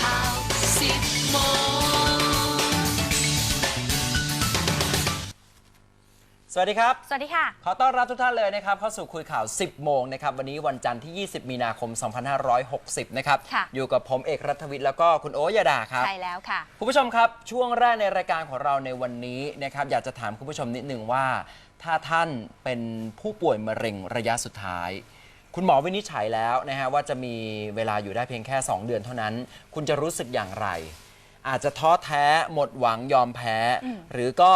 ข่าวสิบโมงสวัสดีครับ สวัสดีค่ะ ขอต้อนรับทุกท่านเลยนะครับเข้าสู่คุยข่าว 10 โมงนะครับวันนี้วันจันทร์ที่ 20 มีนาคม 2560 นะครับ ค่ะ อยู่กับผมเอกรัฐวิทย์แล้วก็คุณโอ๊ตยาดาครับ ใช่แล้วค่ะ คุณผู้ชมครับ ช่วงแรกในรายการของเราในวันนี้นะครับอยากจะถามคุณผู้ชมนิดหนึ่งว่า ถ้าท่านเป็นผู้ป่วยมะเร็งระยะสุดท้าย คุณหมอวินิจฉัยแล้วนะฮะว่าจะมีเวลาอยู่ได้เพียงแค่ 2 เดือนเท่านั้น คุณจะรู้สึกอย่างไร อาจจะท้อแท้หมดหวังยอมแพ้ หรือก็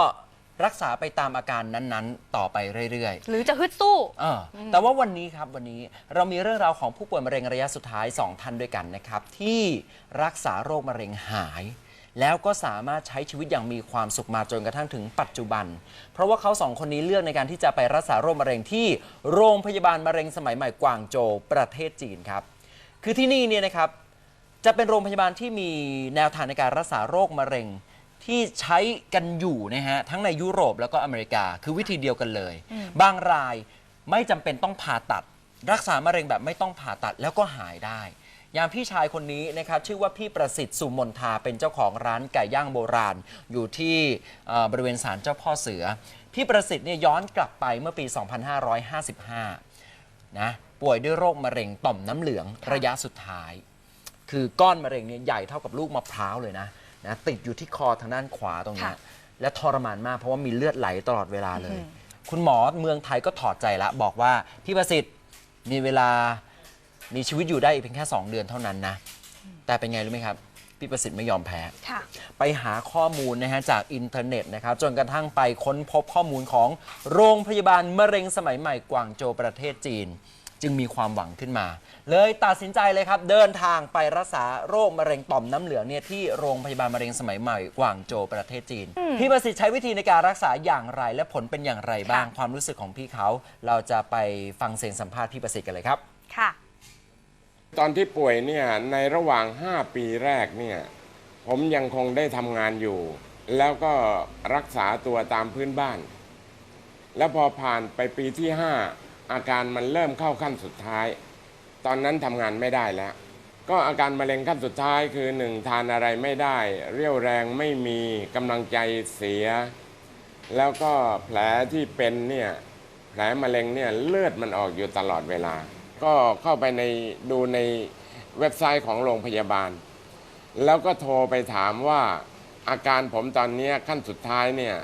รักษาไปตามอาการนั้นๆ ต่อไปเรื่อยๆ หรือจะฮึดสู้เออแต่ว่าวันนี้ครับวันนี้เรามีเรื่องราวของผู้ป่วยมะเร็งระยะสุดท้าย 2 ท่านด้วยกันนะครับ ที่รักษาโรคมะเร็งหาย แล้วก็สามารถใช้ชีวิตอย่างมีความสุขมาจนกระทั่งถึงปัจจุบัน เพราะว่าเขาสองคนนี้เลือกในการที่จะไปรักษาโรคมะเร็งที่โรงพยาบาลมะเร็งสมัยใหม่กวางโจวประเทศจีนครับ คือที่นี่เนี่ยนะครับจะเป็นโรงพยาบาลที่มีแนวทางในการรักษาโรคมะเร็งที่ใช้กันอยู่นะฮะทั้งในยุโรปแล้วก็อเมริกา คือวิธีเดียวกันเลย บางรายไม่จำเป็นต้องผ่าตัด รักษามะเร็งแบบไม่ต้องผ่าตัดแล้วก็หายได้ อย่างพี่ชายคนนี้นะครับชื่อว่าพี่ประสิทธิ์สุมนทาเป็นเจ้าของร้านไก่ย่างโบราณ อยู่ที่เอ่อบริเวณศาลเจ้าพ่อเสือ พี่ประสิทธิ์เนี่ยย้อนกลับไปเมื่อปี 2555 นะป่วยด้วยโรคมะเร็งต่อมน้ำเหลืองระยะสุดท้าย คือก้อนมะเร็งเนี่ยใหญ่เท่ากับลูกมะพร้าวเลยนะนะติดอยู่ที่คอทางด้านขวาตรงเนี้ยค่ะ และทรมานมากเพราะว่ามีเลือดไหลตลอดเวลาเลย คุณหมอเมืองไทยก็ถอดใจละบอกว่า พี่ประสิทธิ์มีเวลา มีชีวิตอยู่ได้อีกเพียงแค่ 2 เดือนเท่านั้นนะ แต่เป็นไงรู้ไหมครับ พี่ประสิทธิ์ไม่ยอมแพ้ ค่ะ ไปหาข้อมูลนะฮะจากอินเทอร์เน็ตนะครับ จนกระทั่งไปค้นพบข้อมูลของโรงพยาบาลมะเร็งสมัยใหม่กวางโจวประเทศจีน จึงมีความหวังขึ้นมา เลยตัดสินใจเลยครับ เดินทางไปรักษาโรคมะเร็งต่อมน้ำเหลืองเนี่ยที่โรงพยาบาลมะเร็งสมัยใหม่กวางโจวประเทศจีน พี่ประสิทธิ์ใช้วิธีในการรักษาอย่างไร และผลเป็นอย่างไรบ้างค่ะความรู้สึกของพี่เขา เราจะไปฟังเสียงสัมภาษณ์พี่ประสิทธิ์กันเลยครับ ค่ะ ตอนที่ป่วยเนี่ยในระหว่าง 5 ปีแรกเนี่ยผมยังคงได้ทำงานอยู่ แล้วก็รักษาตัวตามพื้นบ้าน แล้วพอผ่านไปปีที่ 5 อาการมันเริ่มเข้าขั้นสุดท้าย ตอนนั้นทำงานไม่ได้แล้ว ก็อาการมะเร็งขั้นสุดท้ายคือหนึ่งทานอะไรไม่ได้ เรี่ยวแรงไม่มีกำลังใจเสีย แล้วก็แผลที่เป็นเนี่ยแผลมะเร็งเนี่ยเลือดมันออกอยู่ตลอดเวลา ก็เข้าไปในดูในเว็บไซต์ของโรงพยาบาล แล้วก็โทรไปถามว่าอาการผมตอนนี้ขั้นสุดท้ายเนี่ย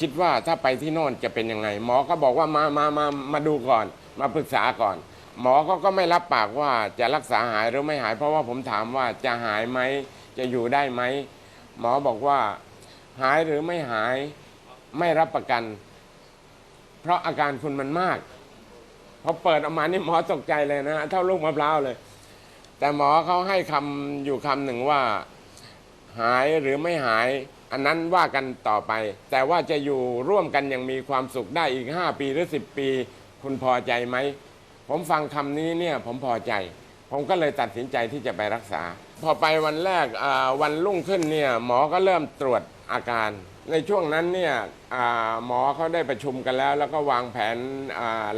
คิดว่าถ้าไปที่โน่นจะเป็นยังไง หมอก็บอกว่ามามามามาดูก่อน มาปรึกษาก่อน หมอก็ก็ไม่รับปากว่าจะรักษาหายหรือไม่หาย เพราะว่าผมถามว่าจะหายไหมจะอยู่ได้ไหมหมอบอกว่าหายหรือไม่หายไม่รับประกัน เพราะอาการคุณมันมาก พอเปิดออกมานี่หมอตกใจเลยนะเท่าลูกมะพร้าวเลย แต่หมอเขาให้คำอยู่คำหนึ่งว่า หายหรือไม่หาย อันนั้นว่ากันต่อไป แต่ว่าจะอยู่ร่วมกันอยังมีความสุขได้อีก 5 ปีหรือ 10 ปี คุณพอใจไหม ผมฟังคำนี้เนี่ยผมพอใจ ผมก็เลยตัดสินใจที่จะไปรักษา พอไปวันแรกวันรุ่งขึ้นเนี่ยหมอก็เริ่มตรวจอาการ ในช่วงนั้นเนี่ยหมอเขาได้ประชุมกันแล้ว แล้วก็วางแผน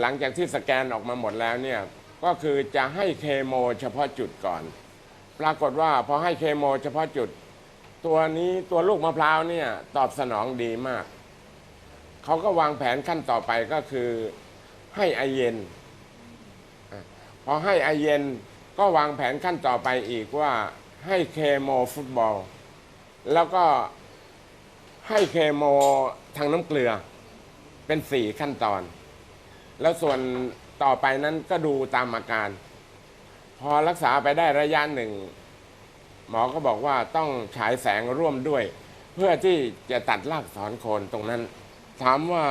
หลังจากที่สแกนออกมาหมดแล้วเนี่ยก็คือจะให้เคโมเฉพาะจุดก่อน ปรากฏว่าพอให้เคโมเฉพาะจุด ตัวนี้ตัวลูกมะพร้าวเนี่ยตอบสนองดีมาก เขาก็วางแผนขั้นต่อไปก็คือให้ไอเย็นอพอให้ไอเย็นก็วางแผนขั้นต่อไปอีกว่าให้เคโมฟุตบอล แล้วก็ ให้เคมทางน้ำเกลือเป็นสี่ขั้นตอน แล้วส่วนต่อไปนั้นก็ดูตามอาการ พอรักษาไปได้ระยะหนึ่ง หมอก็บอกว่าต้องฉายแสงร่วมด้วย เพื่อที่จะตัดรากถอนโคนตรงนั้น ถามว่า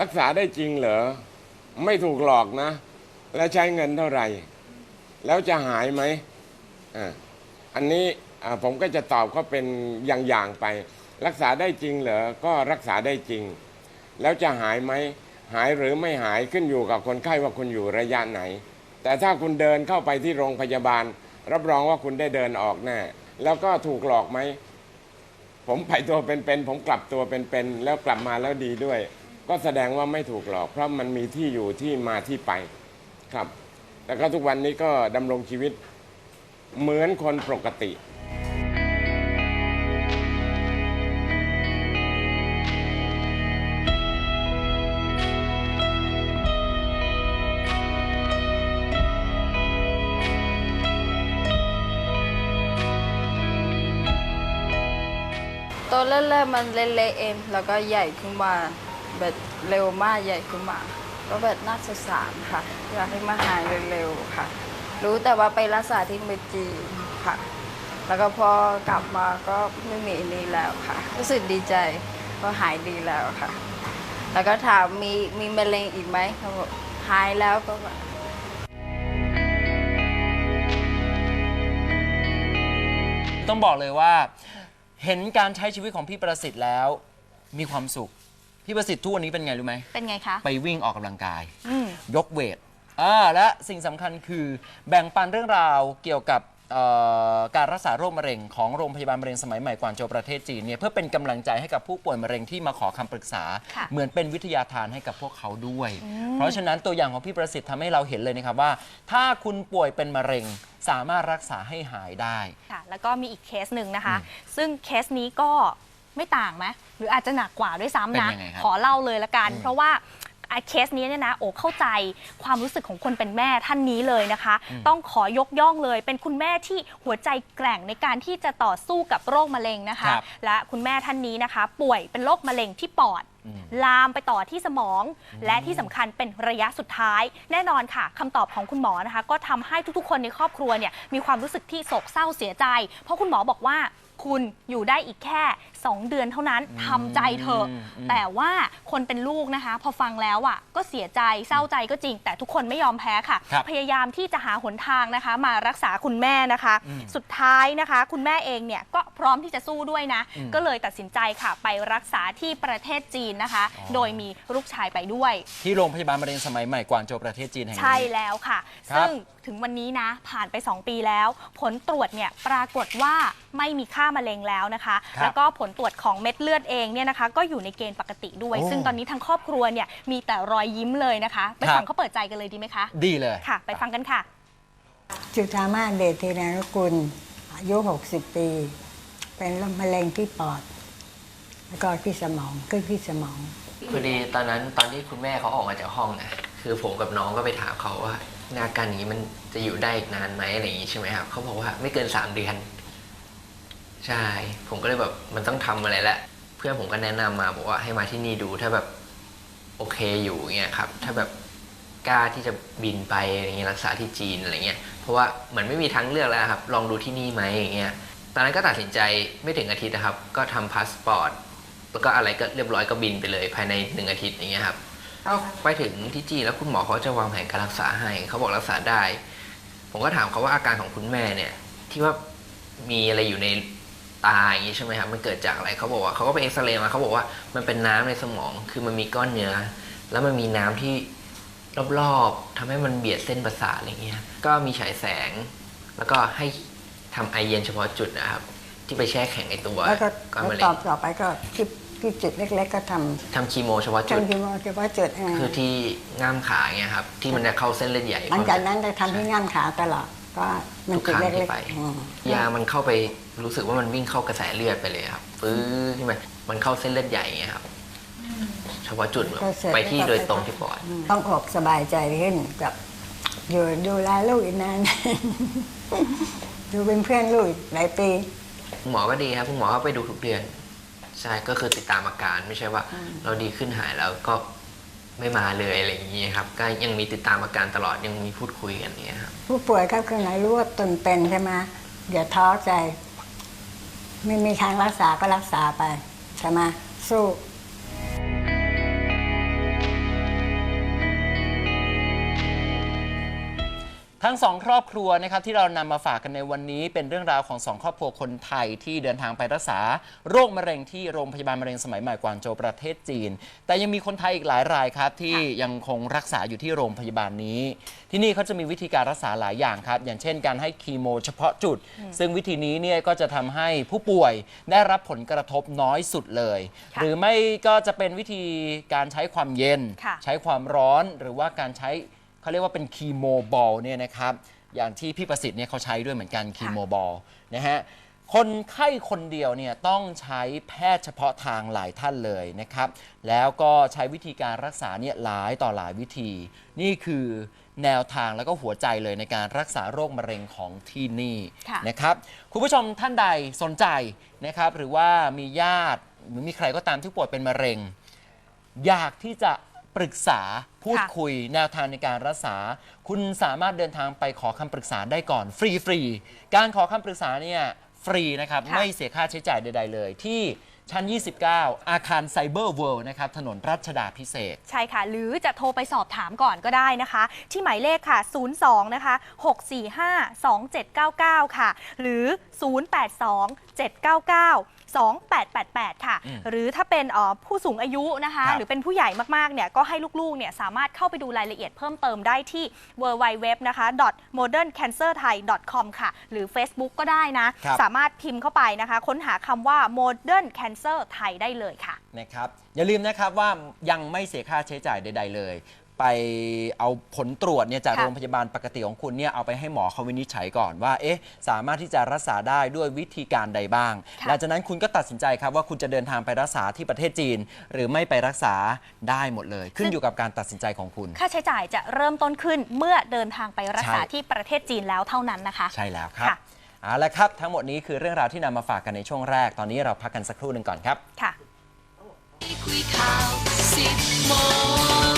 รักษาได้จริงเหรอ ไม่ถูกหลอกนะ แล้วใช้เงินเท่าไหร่ แล้วจะหายไหมออันนี้ ผมก็จะตอบเขาเป็นอย่างๆไป รักษาได้จริงเหรอก็รักษาได้จริง แล้วจะหายไหมหายหรือไม่หายขึ้นอยู่กับคนไข้ว่าคุณอยู่ระยะไหน แต่ถ้าคุณเดินเข้าไปที่โรงพยาบาล รับรองว่าคุณได้เดินออกแน่แล้วก็ถูกหลอกไหมผมไปตัวเป็นๆผมกลับตัวเป็นๆแล้วกลับมาแล้วดีด้วย ก็แสดงว่าไม่ถูกหลอก เพราะมันมีที่อยู่ที่มาที่ไปครับ แล้วก็ทุกวันนี้ก็ดำรงชีวิตเหมือนคนปกติ อนแรกๆมันเละๆเองแล้วก็ใหญ่ขึ้นมาแบบเร็วมากใหญ่ขึ้นมาก็แบบน่าสงสารค่ะอยากให้มาหายเร็วๆค่ะ รู้แต่ว่าไปรักษาที่เมอจีนค่ะ แล้วก็พอกลับมาก็ไม่มีอันนี้แล้วค่ะรู้สึกดีใจก็หายดีแล้วค่ะ แล้วก็ถามมีมีมะเร็งอีกไหมเขาบอกหายแล้วก็แบบต้องบอกเลยว่า เห็นการใช้ชีวิตของพี่ประสิทธิ์แล้ว มีความสุข พี่ประสิทธิ์ทุกวันนี้เป็นไงรู้ไหม เป็นไงคะ ไปวิ่งออกกำลังกาย อืม ยกเวทอ่าและสิ่งสำคัญคือแบ่งปันเรื่องราวเกี่ยวกับเอ่อการรักษาโรคมะเร็งของโรงพยาบาลมะเร็งสมัยใหม่กวางโจวประเทศจีนเนี่ยเพื่อเป็นกำลังใจให้กับผู้ป่วยมะเร็งที่มาขอคำปรึกษา ค่ะ เหมือนเป็นวิทยาทานให้กับพวกเขาด้วย เพราะฉะนั้นตัวอย่างของพี่ประสิทธิ์ทำให้เราเห็นเลยนะครับว่า ถ้าคุณป่วยเป็นมะเร็ง สามารถรักษาให้หายได้ ค่ะ แล้วก็มีอีกเคสหนึ่งนะคะ ซึ่งเคสนี้ก็ไม่ต่างไหมหรืออาจจะหนักกว่าด้วยซ้ำนะ เป็นยังไงครับขอเล่าเลยละกัน เพราะว่าอะ เคสนี้เนี่ยนะโอ้เข้าใจความรู้สึกของคนเป็นแม่ท่านนี้เลยนะคะ ต้องขอยกย่องเลย เป็นคุณแม่ที่หัวใจแกร่งในการที่จะต่อสู้กับโรคมะเร็งนะคะ ครับ และคุณแม่ท่านนี้นะคะ ป่วยเป็นโรคมะเร็งที่ปอดลามไปต่อที่สมอง และที่สำคัญเป็นระยะสุดท้าย แน่นอนค่ะคำตอบของคุณหมอนะคะ ก็ทำให้ทุกๆ คนในครอบครัวเนี่ยมีความรู้สึกที่โศกเศร้าเสียใจ เพราะคุณหมอบอกว่า คุณอยู่ได้อีกแค่ 2 เดือนเท่านั้นทำใจเถอะอืมอืมแต่ว่าคนเป็นลูกนะคะ พอฟังแล้วอะก็เสียใจเศร้าใจก็จริง แต่ทุกคนไม่ยอมแพ้ค่ะ ครับพยายามที่จะหาหนทางนะคะ มารักษาคุณแม่นะคะสุดท้ายนะคะ คุณแม่เองเนี่ยก็พร้อมที่จะสู้ด้วยนะก็เลยตัดสินใจค่ะ ไปรักษาที่ประเทศจีนนะคะโดยมีลูกชายไปด้วย ที่โรงพยาบาลมะเร็งสมัยใหม่กวางโจวประเทศจีนแห่งนี้ ใช่แล้วค่ะ ครับซึ่ง ถึงวันนี้นะ ผ่านไป 2 ปีแล้ว ผลตรวจเนี่ยปรากฏว่าไม่มีค่ามะเร็งแล้วนะคะ ครับแล้วก็ผลตรวจของเม็ดเลือดเองเนี่ยนะคะ ก็อยู่ในเกณฑ์ปกติด้วย โอ้ ซึ่งตอนนี้ทางครอบครัวเนี่ยมีแต่รอยยิ้มเลยนะคะ ไปครับฟังเขาเปิดใจกันเลยดีไหมคะ ดีเลย ค่ะ ไปฟังกันค่ะ จุธามาศเดชธีรนุกุล อายุ 60 ปี เป็นโรคมะเร็งที่ปอด แล้วก็ที่สมองขึ้นที่สมอง พอดีตอนนั้นตอนที่คุณแม่เขาออกมาจากห้องนะ คือผมกับน้องก็ไปถามเขาว่าอาการนี้มันจะอยู่ได้อีกนานไหมอะไรอย่างนี้ใช่ไหมครับเขาบอกว่าไม่เกินสามเดือน ใช่ ผมก็เลยแบบมันต้องทำอะไรละเพื่อนผมก็แนะนำมาบอกว่าให้มาที่นี่ดูถ้าแบบโอเคอยู่เงี้ยครับ ถ้าแบบกล้าที่จะบินไปอะไรเงี้ยรักษาที่จีนอะไรเงี้ยเพราะว่าเหมือนไม่มีทางเลือกแล้วครับ ลองดูที่นี่ไหมอย่างเงี้ยตอนนั้นก็ตัดสินใจไม่ถึงอาทิตย์นะครับ ก็ทำพาสปอร์ตแล้วก็อะไรก็เรียบร้อยก็บินไปเลยภายในหนึ่งอาทิตย์อย่างเงี้ยครับ ไปถึงที่จีนแล้วคุณหมอเขาจะวางแผนการรักษาให้เขาบอกรักษาได้ ผมก็ถามเขาว่าอาการของคุณแม่เนี่ย ที่ว่ามีอะไรอยู่ในตาอย่างงี้ใช่ไหมครับมันเกิดจากอะไรเขาบอกว่าเขาก็ไปเอ็กซเรย์มาเขาบอกว่ามันเป็นน้ำในสมอง คือมันมีก้อนเนื้อแล้วมันมีน้ำที่รอบๆทำให้มันเบียดเส้นประสาทอะไรเงี้ย ก็มีฉายแสง แล้วก็ให้ทำไอเย็นเฉพาะจุดนะครับ ที่ไปแช่แข็งในตัวแล้วก็ก้อนแล้วมะเร็ต่องต่อไปก็ที่ ที่จุดเล็ก ๆ ก็ททำคีโมเฉพาะำจุดทำที่มอเฉพาะจุดเออคือที่ง่ามขาเงี้ยครับที่มันจะเข้าเส้นเลือดใหญ่หลังจากนั้นจะทำที่ง่ามขาตลอดก็มันทุกจุดครั้งเล็ที่กไปๆอืมยามันเข้าไปรู้สึกว่ามันวิ่งเข้ากระแสเลือดไปเลยครับปื้อขึ้นไปมันเข้าเส้นเลือดใหญ่เงี้ยครับเฉพาะจุดแบบก็เสร็จไปที่แล้วก็โดยตรงที่ปอดต้องอกสบายใจขึ้นกับอยู่ดูแลลูกอีกนานดูเป็นเพื่อนลูกอีกหลายปีคุณหมอก็ดีครับคุณหมอก็ไปดูทุกเดือนใช่ก็คือติดตามอาการไม่ใช่ว่า เราดีขึ้นหายแล้วก็ไม่มาเลยอะไรอย่างเงี้ยครับก็ยังมีติดตามอาการตลอดยังมีพูดคุยกันเนี้ยครับผู้ป่วยก็คือไหนรู้ว่าตนเป็นใช่ไหมอย่าท้อใจ ไม่มีทางรักษาก็รักษาไปใช่ไหมสู้ ทั้งสองครอบครัวนะครับที่เรานำมาฝากกันในวันนี้ เป็นเรื่องราวของสองครอบครัวคนไทยที่เดินทางไปรักษาโรคมะเร็งที่โรงพยาบาลมะเร็งสมัยใหม่กวางโจวประเทศจีน แต่ยังมีคนไทยอีกหลายรายครับที่ยังคงรักษาอยู่ที่โรงพยาบาลนี้ ที่นี่เขาจะมีวิธีการรักษาหลายอย่างครับ อย่างเช่นการให้คีโมเฉพาะจุด ซึ่งวิธีนี้เนี่ยก็จะทำให้ผู้ป่วยได้รับผลกระทบน้อยสุดเลย ค่ะหรือไม่ก็จะเป็นวิธีการใช้ความเย็น ค่ะ ใช้ความร้อนหรือว่าการใช้ เขาเรียกว่าเป็นคีโมบอลเนี่ยนะครับอย่างที่พี่ประสิทธิ์เนี่ยเขาใช้ด้วยเหมือนกันคีโมบอลนะฮะคนไข้คนเดียวเนี่ยต้องใช้แพทย์เฉพาะทางหลายท่านเลยนะครับ แล้วก็ใช้วิธีการรักษาเนี่ยหลายต่อหลายวิธี นี่คือแนวทางแล้วก็หัวใจเลยในการรักษาโรคมะเร็งของที่นี่ค่ะนะครับ คุณผู้ชมท่านใดสนใจนะครับ หรือว่ามีญาติหรือมีใครก็ตามที่ป่วยเป็นมะเร็ง อยากที่จะ ปรึกษาพูดค่ะคุยแนวทางในการรักษา คุณสามารถเดินทางไปขอคำปรึกษาได้ก่อนฟรีฟรีๆการขอคำปรึกษาเนี่ยฟรีนะครับค่ะไม่เสียค่าใช้จ่ายใด ๆ เลยที่ชั้น 29 อาคารไซเบอร์เวิลด์นะครับ ถนนรัชดาพิเศษกใช่ค่ะ หรือจะโทรไปสอบถามก่อนก็ได้นะคะ ที่หมายเลขค่ะ 02 นะคะ 645 2799 ค่ะ หรือ 082 799 2888 ค่ะ อืมหรือถ้าเป็นเอ่อผู้สูงอายุนะคะ ครับ หรือเป็นผู้ใหญ่มากๆเนี่ยก็ให้ลูกๆเนี่ยสามารถเข้าไปดูรายละเอียดเพิ่มเติมได้ที่ www นะคะ moderncancerthai.com ค่ะ หรือ Facebook ก็ได้นะ ครับสามารถพิมพ์เข้าไปนะคะ ค้นหาคำว่า modern cancer thai ได้เลยค่ะ นะครับอย่าลืมนะครับว่ายังไม่เสียค่าใช้จ่ายใด ๆ เลย ไปเอาผลตรวจเนี่ยจากค่ะ โรงพยาบาลปกติของคุณเนี่ยเอาไปให้หมอเขาวินิจฉัยก่อนว่า เอ๊ะ สามารถที่จะรักษาได้ด้วยวิธีการใดบ้างค่ะหลังจากนั้นคุณก็ตัดสินใจครับว่าคุณจะเดินทางไปรักษาที่ประเทศจีน หรือไม่ไปรักษาได้หมดเลย ขึ้นอยู่กับการตัดสินใจของคุณ ค่าใช้จ่ายจะเริ่มต้นขึ้นเมื่อเดินทางไปรักษาใช่ ที่ประเทศจีนแล้วเท่านั้นนะคะ ใช่แล้วครับค่ะ เอาละครับ ทั้งหมดนี้คือเรื่องราวที่นำมาฝากกันในช่วงแรก ตอนนี้เราพักกันสักครู่หนึ่งก่อนครับ ค่ะ คุยข่าวสิบโมง